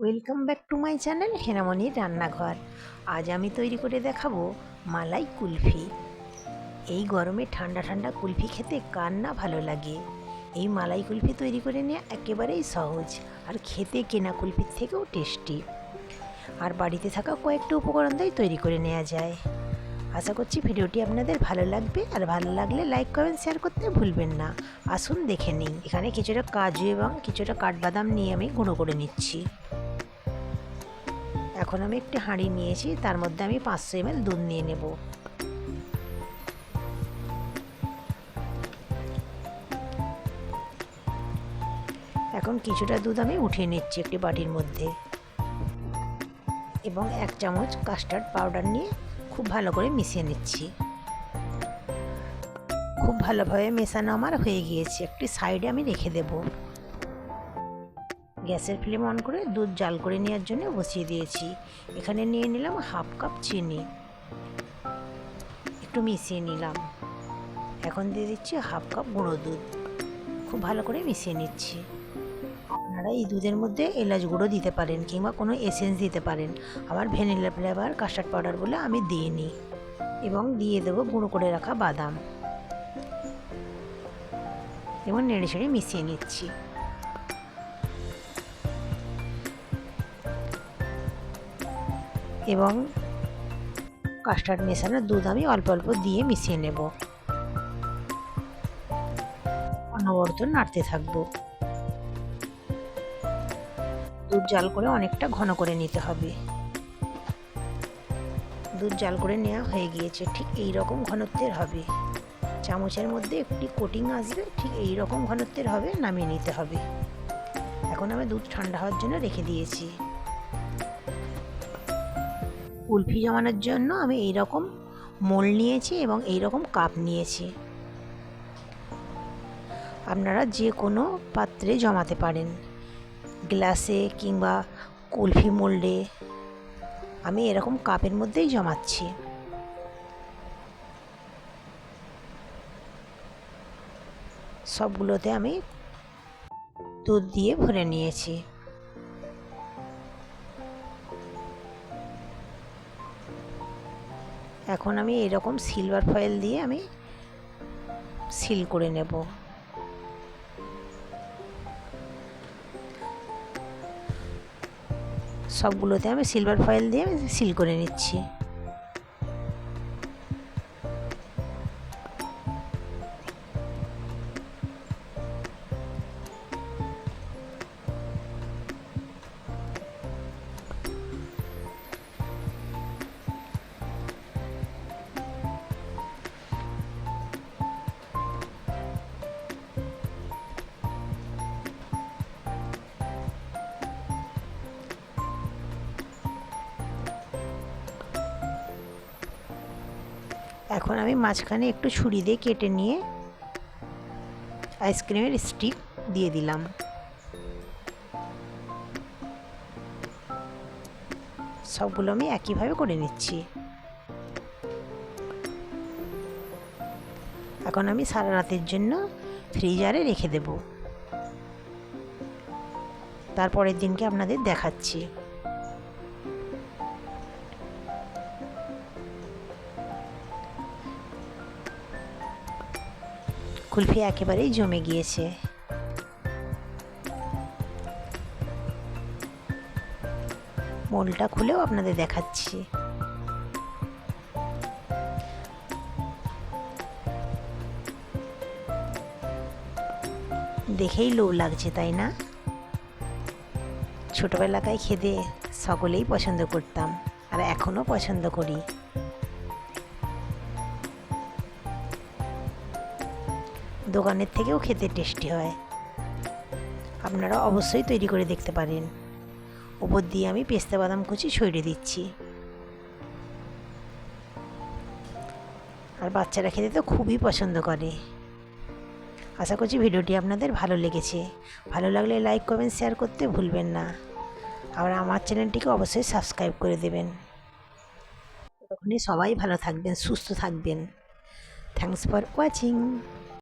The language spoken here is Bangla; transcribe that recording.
Welcome back to my channel হেনামণির রান্নাঘর আজ আমি তৈরি করে দেখাবো মালাই কুলফি। এই গরমে ঠান্ডা ঠান্ডা কুলফি খেতে কার না ভালো লাগে? এই মালাই কুলফি তৈরি করে নেওয়া একেবারেই সহজ আর খেতে কেনা কুলফির থেকেও টেস্টি। আর বাড়িতে থাকা কয়েকটা উপকরণ দিয়ে তৈরি করে নেওয়া যায়। আশা করছি ভিডিওটি আপনাদের ভালো লাগবে, আর ভালো লাগলে লাইক, কমেন্ট শেয়ার করতে ভুলবেন না। আসুন দেখে নিন এখানে কিছুটা কাজু এবং কিছুটা কাঠবাদাম নিয়ে আমি গুঁড়ো করে নিচ্ছি। এখন আমি একটি হাঁড়ি নিয়েছি, তার মধ্যে আমি পাঁচশো এমএল দুধ নিয়ে নেব। এখন কিছুটা দুধ আমি উঠিয়ে নিচ্ছি একটি বাটির মধ্যে। এবং এক চামচ কাস্টার্ড পাউডার নিয়ে খুব ভালো করে মিশিয়ে নিচ্ছি। খুব ভালোভাবে মেশানো আমার হয়ে গিয়েছে, একটি সাইডে আমি রেখে দেবো। গ্যাসের ফ্লেম অন করে দুধ জাল করে নেওয়ার জন্য বসিয়ে দিয়েছি। এখানে নিয়ে নিলাম হাফ কাপ চিনি। একটু মিশিয়ে নিলাম। এখন দিয়ে দিচ্ছি হাফ কাপ গুঁড়ো দুধ। খুব ভালো করে মিশিয়ে নিচ্ছি। আপনারা এই দুধের মধ্যে এলাচ গুঁড়ো দিতে পারেন কিংবা কোনো এসেন্স দিতে পারেন। আমার ভ্যানিলা ফ্লেভার কাস্টার্ড পাউডার বলে আমি দিয়ে নিই এবং দিয়ে দেবো গুঁড়ো করে রাখা বাদাম। এবং নেড়ে ছেড়ে মিশিয়ে নিচ্ছি। এবং কাস্টার্ড মেশানো দুধ আমি অল্প অল্প দিয়ে মিশিয়ে নেব। অনবরত নাড়তে থাকব। দুধ জাল করে অনেকটা ঘন করে নিতে হবে। দুধ জাল করে নেওয়া হয়ে গিয়েছে, ঠিক এই রকম ঘনত্বের হবে। চামচের মধ্যে একটি কোটিং আসবে, ঠিক এই রকম ঘনত্বের হবে, নামিয়ে নিতে হবে। এখন আমি দুধ ঠান্ডা হওয়ার জন্য রেখে দিয়েছি। কুলফি জমানোর জন্য আমি এই রকম মোল নিয়েছি এবং এই রকম কাপ নিয়েছি। আপনারা যে কোনো পাত্রে জমাতে পারেন। গ্লাসে কিংবা কুলফি মোল্ডে আমি এরকম কাপের মধ্যেই জমাচ্ছি। সবগুলোতে আমি দুধ দিয়ে ভরে নিয়েছি। এখন আমি এরকম সিলভার ফয়েল দিয়ে আমি সিল করে নেব। সবগুলোতে আমি সিলভার ফয়েল দিয়ে সিল করে নিচ্ছি। এখন আমি মাঝখানে একটু ছুরি দিয়ে কেটে নিয়ে আইসক্রিমের স্টিক দিয়ে দিলাম। সবগুলো আমি একইভাবে করে নিচ্ছি। এখন আমি সারা রাতের জন্য ফ্রিজারে রেখে দেব। তারপরের দিনকে আপনাদের দেখাচ্ছি। কুলফি একেবারেই জমে গিয়েছে। মোলটা খুলেও আপনাদের দেখাচ্ছি। দেখেই লোভ লাগছে, তাই না? ছোটবেলাকায় খেতে সকলেই পছন্দ করতাম, আর এখনও পছন্দ করি। দোকানের থেকেও খেতে টেস্টি হয়। আপনারা অবশ্যই তৈরি করে দেখতে পারেন। ওপর দিয়ে আমি পেস্তা বাদাম কুচি ছড়িয়ে দিচ্ছি। আর বাচ্চারা খেতে তো খুবই পছন্দ করে। আশা করছি ভিডিওটি আপনাদের ভালো লেগেছে। ভালো লাগলে লাইক, কমেন্ট, শেয়ার করতে ভুলবেন না। আর আমার চ্যানেলটিকে অবশ্যই সাবস্ক্রাইব করে দেবেন। তখনই সবাই ভালো থাকবেন, সুস্থ থাকবেন। Thanks for watching